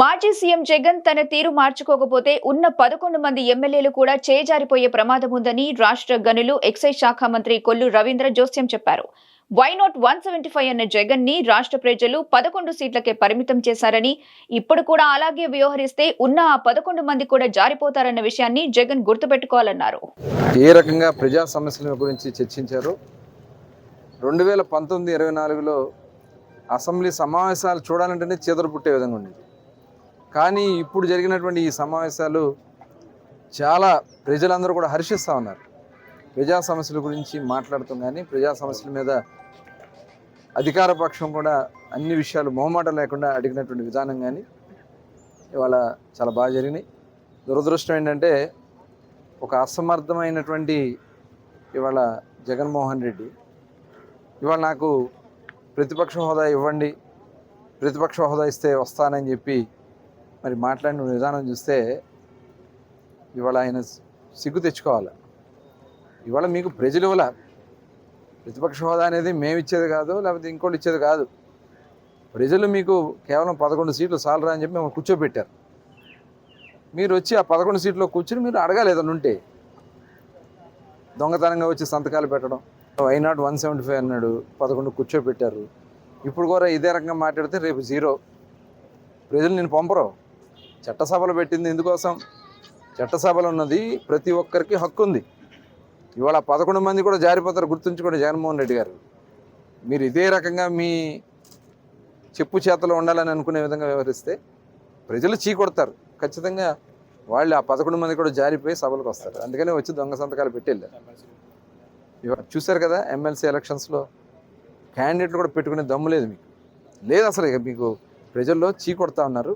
మాజీ సీఎం జగన్ తన తీరు మార్చుకోకపోతే ఉన్న పదకొండు మంది ఎమ్మెల్యేలు కూడా చేజారిపోయే ప్రమాదం ఉందని రాష్ట్ర గనులు ఎక్సైజ్ శాఖ మంత్రి కొల్లు రవీంద్ర జోస్యం చెప్పారు. Why not one seventy five అన్న జగన్ని రాష్ట్ర ప్రజలు పదకొండు సీట్లకే పరిమితం చేశారని ఇప్పుడు కూడా అలాగే వ్యవహరిస్తే ఉన్న ఆ పదకొండు మంది కూడా జారిపోతారన్న విషయాన్ని జగన్ గుర్తుపెట్టుకోవాలన్నారు. ఏ రకంగా ప్రజా సమస్యల గురించి చర్చించారు? రెండు వేల పంతొమ్మిది ఇరవై నాలుగులో అసెంబ్లీ సమావేశాలు చూడాలంటేనే చేదరు పుట్టే విధంగా ఉండేది. కానీ ఇప్పుడు జరిగినటువంటి ఈ సమావేశాలు చాలా ప్రజలందరూ కూడా హర్షిస్తూ ఉన్నారు. ప్రజా సమస్యల గురించి మాట్లాడుతాం కానీ ప్రజా సమస్యల మీద అధికార పక్షం కూడా అన్ని విషయాలు మొహమాట లేకుండా అడిగినటువంటి విధానం కానీ ఇవాళ చాలా బాగా జరిగినాయి. దురదృష్టం ఏంటంటే ఒక అసమర్థమైనటువంటి ఇవాళ జగన్మోహన్ రెడ్డి ఇవాళ నాకు ప్రతిపక్ష హోదా ఇవ్వండి ప్రతిపక్ష హోదా ఇస్తే వస్తానని చెప్పి మరి మాట్లాడిన విధానం చూస్తే ఇవాళ ఆయన సిగ్గు తెచ్చుకోవాలి. ఇవాళ మీకు ప్రజలు ఇవ్వాల. ప్రతిపక్ష హోదా అనేది మేము ఇచ్చేది కాదు లేకపోతే ఇంకోటి ఇచ్చేది కాదు. ప్రజలు మీకు కేవలం పదకొండు సీట్లు చాలరా అని చెప్పి మేము కూర్చోబెట్టారు. మీరు వచ్చి ఆ పదకొండు సీట్లో కూర్చుని మీరు అడగాలి ఏదైనా ఉంటే. దొంగతనంగా వచ్చి సంతకాలు పెట్టడం. Why not one seventy five అన్నాడు పదకొండు కూర్చోబెట్టారు. ఇప్పుడు కూడా ఇదే రకంగా మాట్లాడితే రేపు జీరో. ప్రజలు నేను పంపరు. చట్టసభలు పెట్టింది ఎందుకోసం చట్టసభలు ఉన్నది ప్రతి ఒక్కరికి హక్కు ఉంది. ఇవాళ పదకొండు మంది కూడా జారిపోతారు గుర్తుంచుకోండి జగన్మోహన్ రెడ్డి గారు. మీరు ఇదే రకంగా మీ చెప్పు చేతలో ఉండాలని అనుకునే విధంగా వ్యవహరిస్తే ప్రజలు చీకొడతారు ఖచ్చితంగా వాళ్ళు ఆ పదకొండు మంది కూడా జారిపోయి సభలకు వస్తారు. అందుకనే వచ్చి దొంగ సంతకాలు పెట్టేళ్ళారు ఇవాళ చూశారు కదా ఎమ్మెల్సీ ఎలక్షన్స్లో క్యాండిడేట్లు కూడా పెట్టుకునే దమ్ము లేదు మీకు. లేదు అసలు ఇక మీకు ప్రజల్లో చీకొడతా ఉన్నారు.